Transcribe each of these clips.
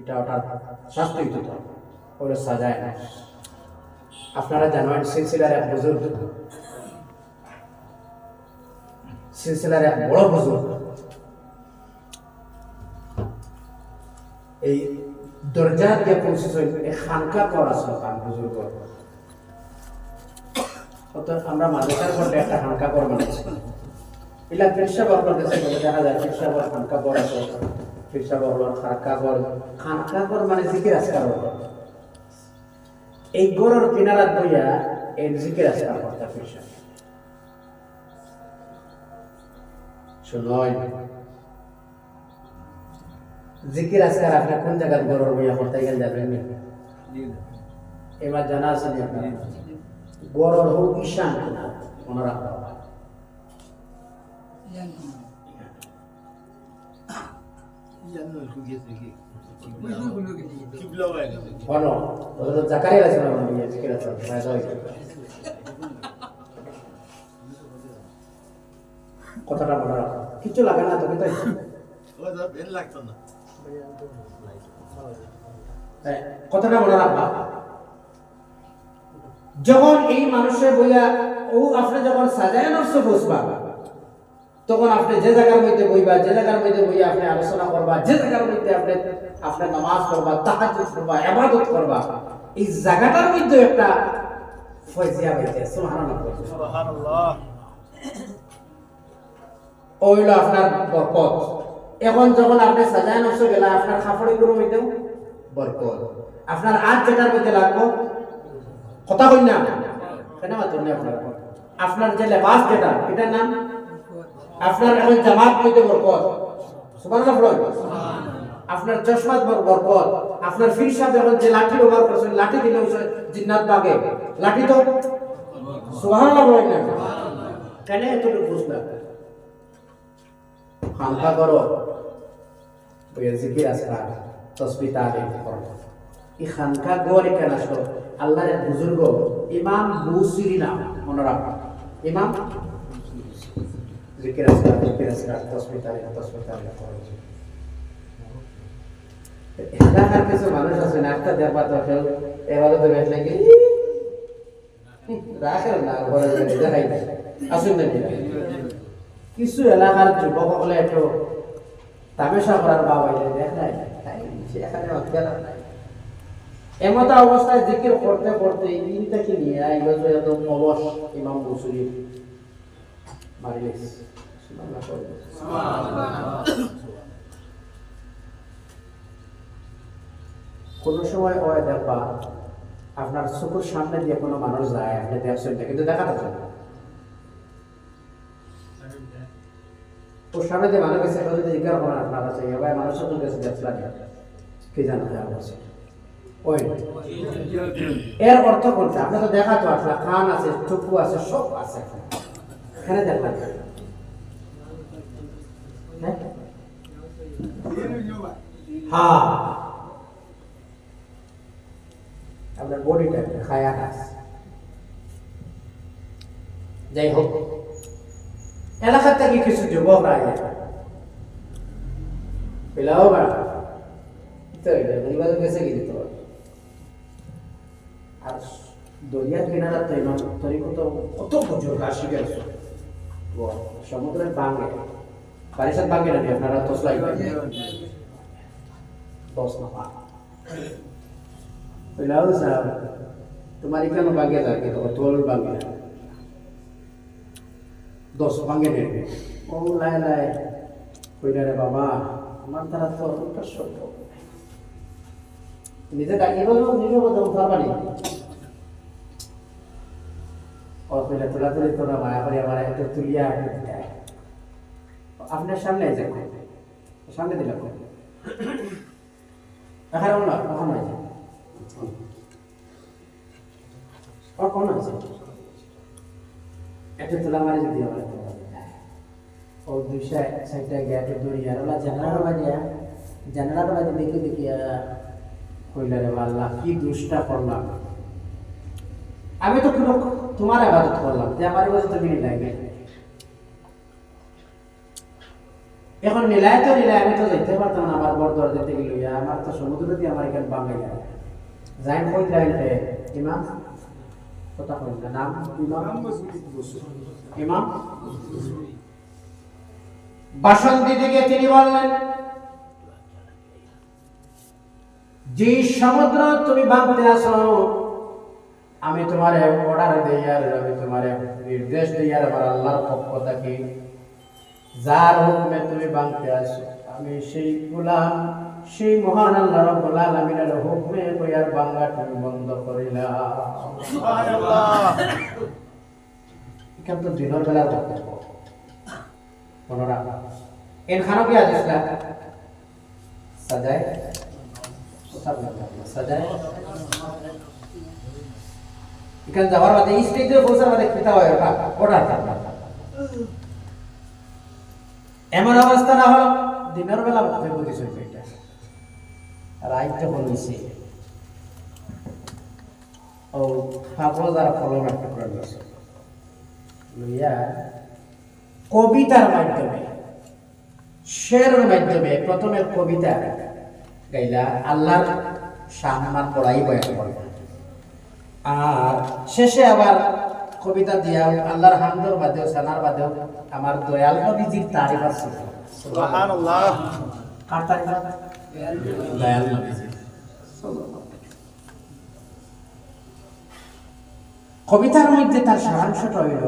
এটা ওটার শাস্তি দিতে ওরা সাজায় না। আপনারা জানেন সিলসিলার এক বুজুর্গ, সিলসিলার এক বড় বুজুর্গ, এই দরজা দিয়ে পৌঁছেছেন এই খানকা কর খান বুজুর্গ। অর্থাৎ আমরা মাদ্রাসার মধ্যে একটা খানকা কর বানাচ্ছি পেশা বর করতেছে দেখা যায় বর খানকা কর আছে পেশা হলো খানকা কর খানকা কর মানে জিকির আসকার হলো। এই গরুর কিনারাত বইয়া এই জিকির আসকার করতে পেশা শুনয় জিকির আসকার আপনি কোন জায়গার গরুর বইয়া করতে গেলে যাবেন এবার জানা আছে আপনার? গরুর হোক ঈশান কিনা? মনে রাখতে হবে। বলো হযরত জাকারিয়া আলাইহিস সালাম নিয়ে জিকির আছে কথাটা মনে রাখো কিছু লাগে না তুমি তাই কথাটা মনে রাখবা যখন এই মানুষের বইয়া ও আপনি যখন সাজায় নষ্ট বসবা তখন আপনি যে জায়গার মধ্যে বইবা যে জায়গার মধ্যে বইয়া আপনি আলোচনা করবা যে জায়গার মধ্যে আপনি আপনি নামাজ করবা তাহাজ্জুদ করবা ইবাদত করবা এই জায়গাটার মধ্যে একটা ফয়জিয়া হইছে সুবহানাল্লাহ। ওইল আপনার বরকত। এখন যখন আপনি সাজায় নষ্ট গেলা আপনার খাফড়ি গুলো মধ্যেও বরকত। আপনার আজ যেটার মধ্যে লাগবো কথা কই না কেন মাত্র আপনার আপনার যে লেবাস যেটা এটার নাম আপনার এখন জামাত মধ্যে বরকত। সুবহানাল্লাহ আপনার চশমাত বর বরকত, আপনার ফির সাহেব যখন যে লাঠি ব্যবহার করছেন, লাঠি দিলে জিন্নাত বাগে। লাঠি তো? সুবহানাল্লাহ, বলেন না। কেন এতটুকু বুঝলাম খানকা করো। জিকির আসকার তালিম করো। এই খানকা কেন আসো আল্লাহর বুজুর্গ, ইমাম বুসিরি নাম, মনে রাখো। ইমাম জিকির আসকার জিকির আসকার তসবিহ তালিম তসবিহ তালিম করো এলাকার কিছু মানুষ কিছু এলাকার যুবকসকলে একটু তামেশা করার বাবা এমতা অবস্থায় জিকির করতে করতে ইনটাকে নিয়ে আইল যে একদম অবশ ইমাম বসুরি গেছে কোন সময় ওই দেখবা, আপনার চোখের সামনে দিয়ে কোনো মানুষ যায়, আপনি দেখছেন কিন্তু দেখা যাচ্ছে ওর সামনে দিয়ে মানুষ গেছে ওদের জিজ্ঞাসা করেন আপনার আছে এবার গেছে দেখছিলাম কি জানো যা বলছে। ওই। এর অর্থ কোনটা? আপনি তো দেখা তো আসলে কান আছে, চক্ষু আছে, সব আছে এখানে দেখলাম হ্যাঁ? হ্যাঁ। আপনার বডিটা খায়া আছে। যাই হোক। এলাকার গেছে কত বছর কাশি গেছে সমুদ্রের বাঙ্গে। বারিশার বাঙ্গে নাকি আপনারা? তসলাই দশ না পা পেলাও সাহেব তোমার এখানে বাঙ্গে তো তোল বাঙ্গে। না দশ ভাঙে নেবে ও লাই লাই। কইলা রে বাবা? আমার দ্বারা তো ওটা সম্ভব নিজে ডাকিয়ে বলো নিজে বলতে পারবানি ও তোরা মায়া করে আমার তুলিয়া আপনার সামনে সামনে দিলাম এখানে কখন আছে আছে একটা তোলা মারি যদি আমার ও দুইশা সাইডটা গেটে দড়ি আর ওলা জানালার বাজে জানালার বাজে দেখে দেখি কইলা কি দুষ্টা করলাম। আমি তো তোমার আবাদত করলাম, যে আমার ইবাদত তুমি লাগে। এখন নিলায় তো নিলায় আমি তো যেতে পারতাম না, আমার বড় দর যেতে গেল আমার তো সমুদ্র দিয়ে আমার এখানে বাঙালি যাই কই যাইন ইমাম? কথা কই না, নাম? ইমাম? ইমাম? বাসন দিতে গিয়ে তিনি বললেন, যে সমুদ্র তুমি ভাঙতে আসো আমি তোমার অর্ডার দেই আর আমি তোমার নির্দেশ দেই আর আমার আল্লাহর পক্ষ থাকি। যার হুকুমে তুমি ভাঙতে আসো আমি সেই গোলাম সেই মহান আল্লাহ রব্বুল আলামিনের হুকুমে কই আর বাংলা তুমি বন্ধ করিলা এখান তো দিনের বেলার বক্তব্য মনোরা এর খানো কি আছে সাজায়। সাজায়। এমন অবস্থা না হলো বেলা বক্তব্য দিছে এটা। রাইট যখন হয়েছে। ও কবিতার মাধ্যমে শেরের মাধ্যমে প্রথমে কবিতা গাইলা, আল্লাহর সামনার পড়াই বয়ান করবে আর শেষে আবার কবিতা দিয়া আল্লাহর হামদর বাদেও সানার বাদেও আমার দয়াল নবীজির তারিফ আছে। সুবহানাল্লাহ। কার তারিফ? দয়াল নবীজি কবিতার মধ্যে তার সারাংশটা হইল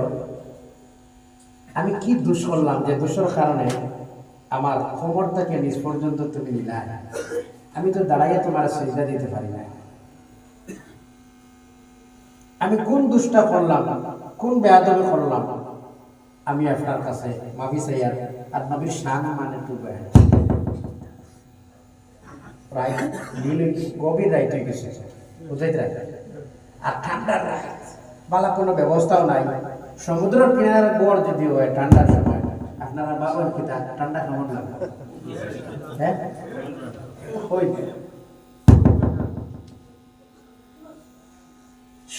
আমি কি দোষ করলাম যে দোষের কারণে আমার খবর থেকে নিজ পর্যন্ত তুমি নিলা? আমি তো দাঁড়াইয়া তোমার সজদা দিতে পারি না আমি কোন দুষ্টা করলাম? কোন বেয়াদবি করলাম? আমি আপনার কাছে মাফি চাইয়ার আর নবীর শান মানে টু রাইট গভীর রাইট হয়ে গেছে। বুঝাইতে রাইট আর ঠান্ডার রাইট বালা কোনো ব্যবস্থাও নাই। সমুদ্রের কিনারে গড় যদি হয় ঠান্ডার সময়, আপনারা বাবার কি ঠান্ডা কেমন লাগে হ্যাঁ?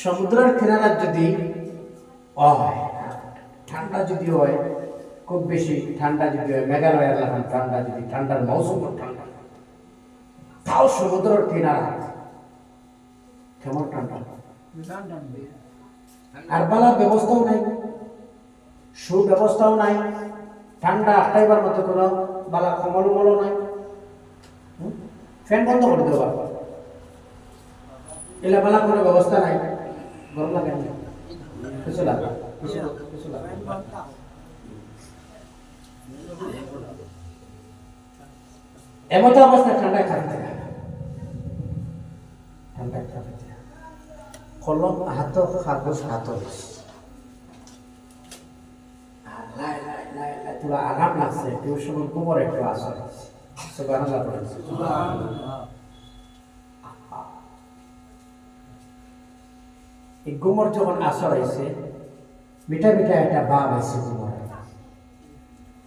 সমুদ্রের কিনারা যদি হয়, ঠান্ডা যদি হয়, খুব বেশি ঠান্ডা যদি হয় মেঘালয় এলাকার ঠান্ডা যদি, ঠান্ডার মৌসুম ঠান্ডা। তাও সমুদ্রের কিনারা কেমন ঠান্ডা আর বালার ব্যবস্থাও নাই, সুব্যবস্থাও নাই, ঠান্ডা আটাইবার মতো কোনো বালা কমল উমলও নাই? ফ্যান বন্ধ করে দেওয়া এলা বালা কোনো ব্যবস্থা নাই। গরম লাগে না, কিছু লাগে কিছু- কিছু লাগে এমতো অবস্থা ঠান্ডায় হয়। ঠান্ডায় হয়। কলম, হাত, কাগজ, হাত। তোলা আরাম লাগছে কেউ সময় একটু আসে সুবহানাল্লাহ এই গোমর যখন আসর হয়েছে মিঠা মিঠা একটা ভাব আছে গোমরের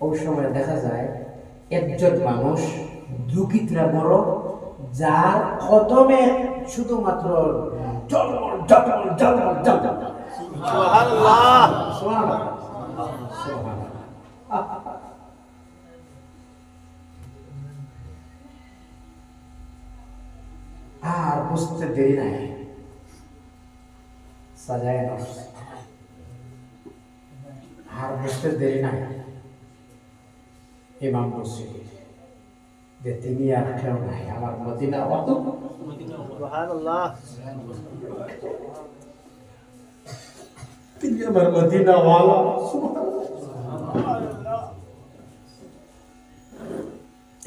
ওই সময় দেখা যায় একজন মানুষ দুঃখিতরা বড় যার কদমে শুধুমাত্র জলমল জলমল জলমল জলমল সুবহানাল্লাহ সুবহানাল্লাহ। সুবহানাল্লাহ। আর বুঝতে দেরি নাই সাজায় নফস আর বুঝতে দেরি নাই। ইমাম বসির। যে তিনি আর কেউ নাই আমার মদিনা অত। তিনি আমার মদিনা ওয়ালা।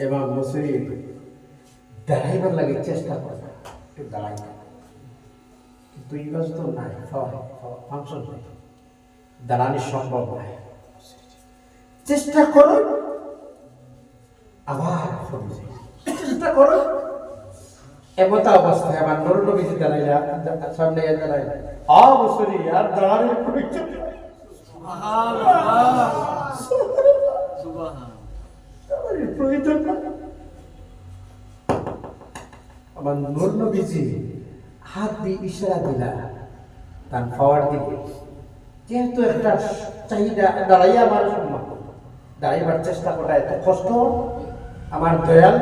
ইমাম বসির দাঁড়াইবার লাগে চেষ্টা করে একটু দাঁড়াই কিন্তু ইবাজ তো নাই ফাংশন নাই দাঁড়ানি সম্ভব নাই চেষ্টা করো, আবার। চেষ্টা করো, এমতা অবস্থায় আমার নর নবীজি দাঁড়াইলা সামনে দাঁড়াইলা আ আর দাঁড়ানোর। আমার নূর নবীজি হাত দিয়ে ইশারা দিলা তার পাওয়ার দিকে যেহেতু একটা চাহিদা দাঁড়াইয়া আমার সম্মান দাঁড়াইবার চেষ্টা করা এত কষ্ট, আমার দয়াল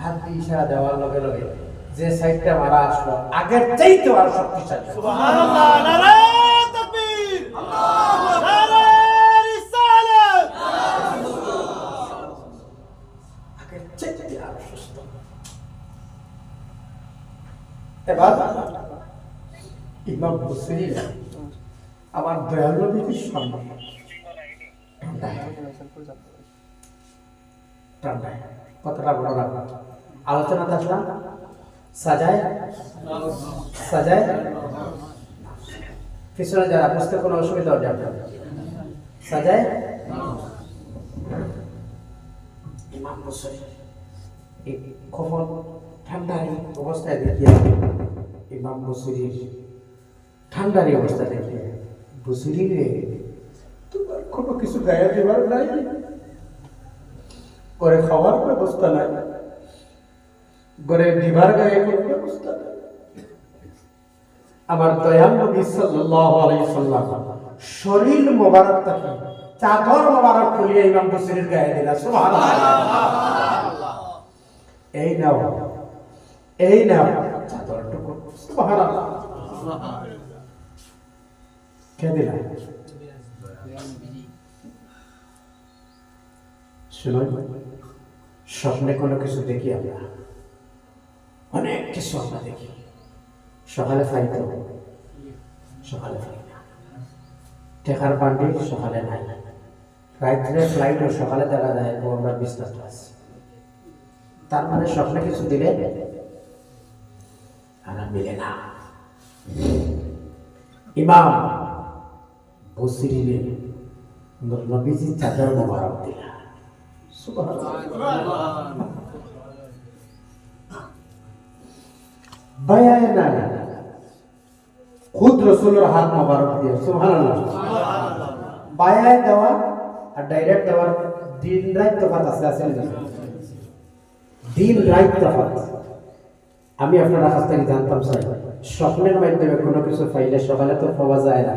হাত দিয়ে ইশারা দেওয়ার লগে লগে যে সাইডটা মারা আসলো, আগের চাইতে আর শক্তিশালী সুবহানাল্লাহ নারায়ে তাকবীর নারায়ে রিসালাত আগের চাইতে আরও সুস্থ এবার ইমাম মুসলিম আমার দয়াল নবীজির সম্মান? কতটা বড় রাখা আলোচনা আসলাম। সাজায়। সাজায়। পিছনে যারা, বুঝতে কোনো অসুবিধা হবে না সাজায়। ইমাম কখন ঠান্ডার অবস্থায় দেখিয়ে ইমাম বসুরির ঠান্ডার অবস্থা দেখিয়ে বসুরি রে? তোমার কোনো কিছু গায়ে দেবার নাই? করে খাওয়ার ব্যবস্থা নাই? করে দিবার গায়ে কোনো ব্যবস্থা নাই? আমার দয়াল নবী সাল্লাল্লাহু আলাইহি সাল্লাম শরীর মোবারক থাকে চাদর মোবারক খুলিয়ে ইমাম বসুরির গায়ে দিলা সুবহানাল্লাহ। এই নাও এই নাও চাদরটুকু সুবহানাল্লাহ। দিলা? শুনুন, স্বপ্নে কোনো কিছু দেখি আমরা। অনেক কিছু আমরা দেখি। সকালে ফাইত সকালে ফাই না। টেকার পান্ডি, সকালে নাই। রাত্রে ফ্লাইটও সকালে দেখা যায় ও আমরা বিজনেস ক্লাস তার মানে স্বপ্নে কিছু দিলে? আর মিলে না। ইমাম নবীজি মোবারক বায়ায় না খুদ রসুলের হাত মোবারক দিয়ে বায়ায় দেওয়া আর ডাইরেক্ট দেওয়ার দিন রাত তফাত আছে আছে দিন রাত তফাত আমি আপনার কাছ থেকে জানতাম, স্যার, স্বপ্নের মাধ্যমে কোনো কিছু পাইলে সকালে তো পাওয়া যায় না।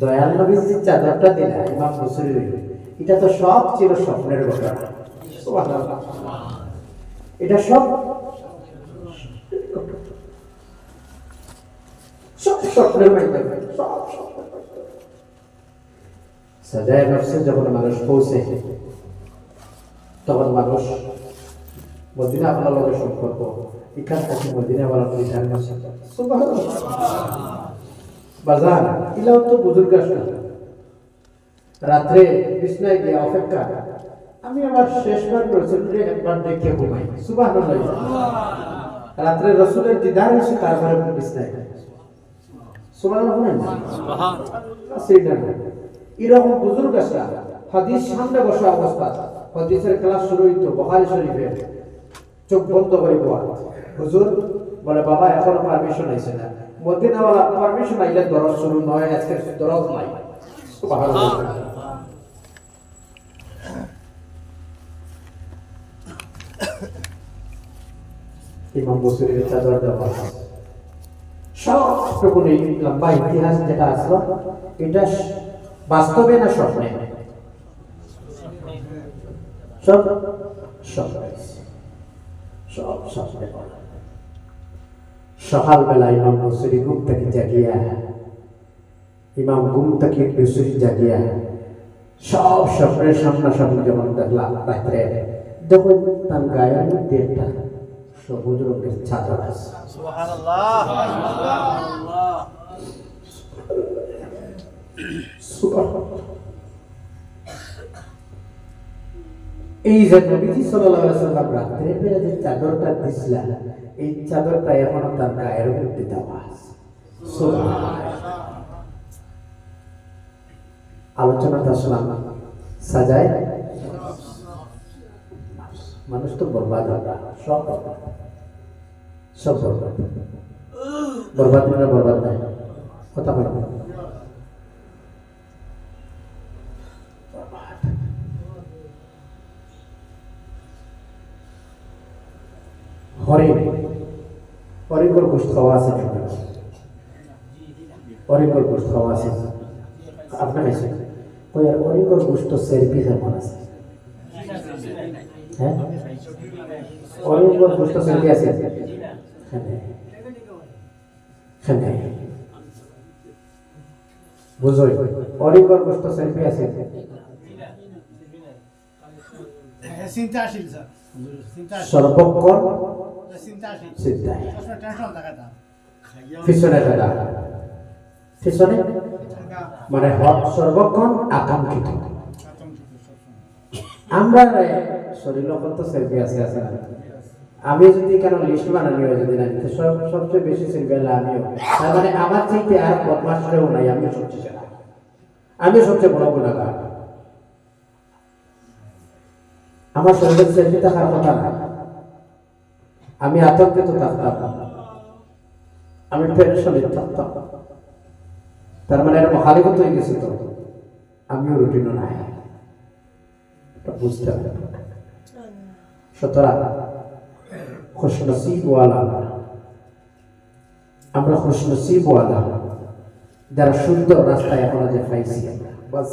দয়াল নবী যে চাদরটা দিলা ইমাম এটা তো সব ছিল স্বপ্নের ঘটনা এটা সব যখন মানুষ পৌঁছে, তখন মানুষ মদিনা আপনার সম্পর্ক। এখান থেকে মদিনা পরিধান বাজার ইলাও তো বুজুর্গ রাত্রে বিছনায় গিয়ে অপেক্ষা। আমি আমার শেষবার রসুলকে একবার দেখে ঘুমাই। সুবাহ রাত্রে রসুলের দিদার হয়েছে তারপরে বিছনায় সুবাহ সেইটা এরকম বুজুর্গ আছে হাদিস সামনে বসা অবস্থা। হাদিসের ক্লাস শুরু হইতো বহারি শরীফে। চোখ বন্ধ করে বলা। হুজুর বলে বাবা এখনও পারমিশন আইছে না। মদিনাওয়ালা পারমিশন আইলে দরজ শুরু নয়, আজকে দরজ নাই। ইমাম বসুরের চাদর দেওয়া যেটা আসলো এটা বাস্তবে না স্বপ্নে? সব স্বপ্নে। সব স্বপ্নে সকালবেলা ইমাম বসুরি ঘুম থেকে জাগিয়া ইমাম ঘুম থেকে বসুরি জাগিয়া সব স্বপ্নের সামনাসামনি যখন দেখলাম রাত্রে যখন তার গায়ের মধ্যে একটা সবুজ রঙের চাদর আছে। সুবহানাল্লাহ। এই যে নবীজি সাল্লাল্লাহু আলাইহি সাল্লাম রাত্রে বেলা যে চাদরটা দিছিলেন, এই চাদরটা এখনও তার গায়ের মধ্যে দেওয়া আছে। আলোচনাটা আসলাম সাজায়। মানুষ তো বরবাদ হবে সব। সব বরবাদ। বরবাদ মানে বরবাদ নাই। কথা বলি হরিণ হরিণগুলো গোষ্ঠ খাওয়া আছে গোষ্ঠ খাওয়া আছে। আপনার কাছে ওই হরিণগুলো গোষ্ঠ যেমন আছে? হ্যাঁ? হরিণগুলো গোষ্ঠ সেরপি আছে? হ্যাঁ। হ্যাঁ। বুঝোই গোষ্ঠ সেরপি আছে? সর্বক্ষণ চিন্তায় টেনশন থাকা পিছনে মানে হ- সর্বক্ষণ আকাঙ্ক্ষিত। আমরা শরীর তো সেলফি আছে আছে না। আমি যদি কেন লিস্ট বানানি হয় যদি না সব সবচেয়ে বেশি সেলফি হলে আমিও। তার মানে আমার চাইতে আর বদমাসরেও নাই আমি সবচেয়ে আমি সবচেয়ে বড় গুণাগার। আমার শরীরে সেলফি থাকার কথা না। আমি আতঙ্কিত থাকতাম। আমি পেরেশানি থাকতাম। তার মানে এরকম হালিগত হয়ে গেছে তো। আমিও রুটিনও নাই। বুঝতে হবে। সুতরাং আমরা যারা সুন্দর রাস্তায় যে পাইছি বাস।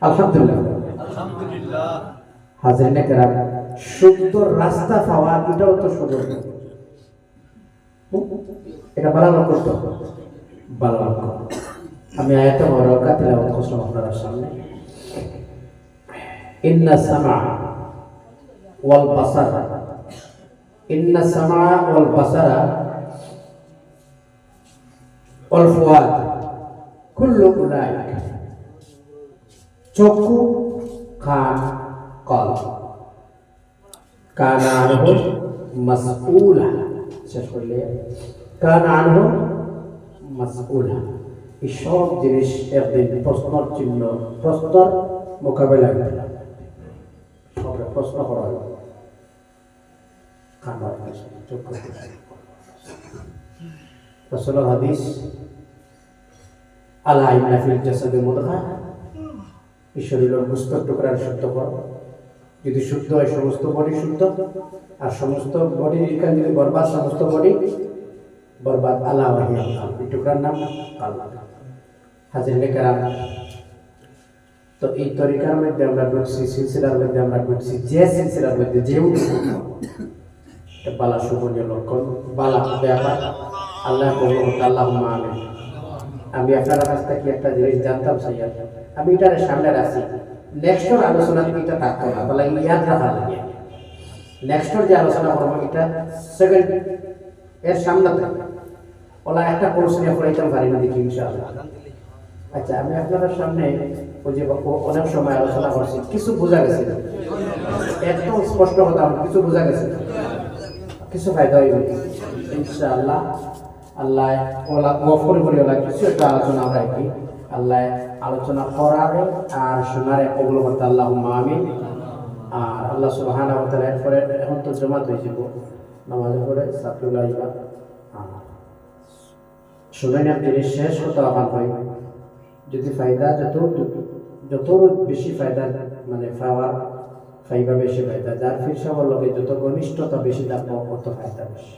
আলহামদুলিল্লাহ। আলহামদুলিল্লাহ। হাজির কেরাম সুন্দর রাস্তা পাওয়া, এটাও তো সুন্দর। এটা ভালো লক্ষ্য তো ভালো লক্ষ্য আমি আয়াতে মরকা তেলাওয়াত করলাম আপনার সামনে। ইন্না সামা ওয়াল বাসার। ইন্না সামা ওয়াল বাসারা ওয়াল ফুয়াদ। কুল্লু উলাইক। চক্ষু, কান, কল। কান আনহু মাসউলা। শেষ করলে কান আনহু মাসউলা। এই সব জিনিস একদিন প্রশ্নর চিহ্ন, প্রশ্নর মোকাবেলা। সব প্রশ্ন করা হবে কান চক্ষু রসুল হাদিস আল্লাহ ইন্না জাসাদে মুদগা। এই শরীরের টুকরার শুদ্ধ কর যদি শুদ্ধ হয়, সমস্ত বডি শুদ্ধ? আর সমস্ত বডি এখান যদি বরবাদ, সমস্ত বডি? বরবাদ, আল্লাহ এই টুকরার নাম আল্লাহ। হাজির নেকারাম তো এই তরিকার মধ্যে আমরা ঢুকছি, সিলসিলার মধ্যে আমরা ঢুকছি, যে সিলসিলার মধ্যে যে বালা শুভনীয় লক্ষণ, বালা ব্যাপার। আল্লাহ আল্লাহ আমি আপনার কাছ থেকে একটা জিনিস জানতাম সাইয়া আমি এটার সামনে রাখছি। নেক্সটর আলোচনা এটা থাকতো না তাহলে ইয়াদ রাখা লাগে। নেক্সটর যে আলোচনা করব এটা সেকেন্ড এর সামনে ওলা একটা প্রশ্ন পড়াইতাম পারি না দেখি, ইনশাআল্লাহ। আচ্ছা আমি আপনাদের সামনে ওই যে অনেক সময় আলোচনা করছি, কিছু বোঝা গেছে। একদম স্পষ্ট কথা কিছু বোঝা গেছে। কিছু ফায়দা হইবে ইনশাআল্লাহ, আল্লাহ, ওলা গফর করে, ওলা কিছু একটা আলোচনা আমরা কি? আল্লাহ আলোচনা করারে আর শোনারে কবুল করতে আল্লাহ আমিন। আর আল্লাহ সুবহান এরপরে এখন তো জমা হয়ে যাব। নামাজের পরে সাফিউল্লাহ ইবা শুনে না জিনিস শেষ হতো আমার ভাই যদি ফায়দা যত যত বেশি ফায়দা মানে পাওয়ার ফাইবা বেশি ফায়দা যার ফির সবার লগে যত ঘনিষ্ঠতা বেশি থাকব কত ফায়দা বেশি।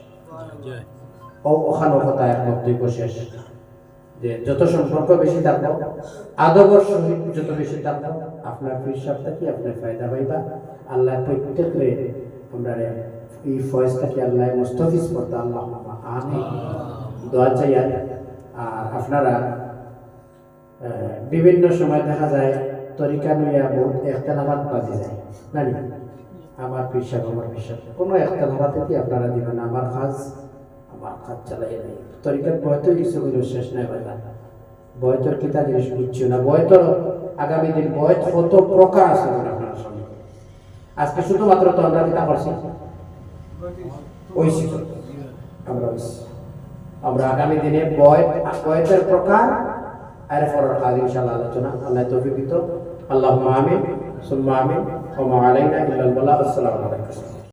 ও ওখানে কথা একমত দুই শেষ। যে যত সম্পর্ক বেশি থাকব আদবর সহিত যত বেশি থাকব আপনার ফিরসাবটা কি আপনার ফায়দা পাইবা? আল্লাহ প্রত্যেকের আমরা এই ফয়েজটাকে আল্লাহ মুস্তফিজ করতে আল্লাহ আমি দোয়া চাই আর আপনারা বিভিন্ন সময় দেখা যায় তরিকা নিয়ে বহুত একতলাভাত বাজে যায়। না আমার পিসাব আমার পিসাব। কোনো একতলাভাতে কি আপনারা দিবেন আমার কাজ আমার কাজ চালাই নাই। তরিকার বয়তো কিছু কিছু শেষ নাই বয়তর কিতা জিনিস বুঝছ না? বয়তর আগামী দিন কত প্রকার আছে আপনার আজকে শুধুমাত্র তো আমরা কিতা আমরা আমরা আগামী দিনে বয় বয়তের প্রকার, আর ফরার কাজ ইনশাআল্লাহ আলোচনা। আল্লাহ তৌফিক আল্লাহ সুম্মা আলাইনা ইল্লাল আসসালামু আলাইকুম।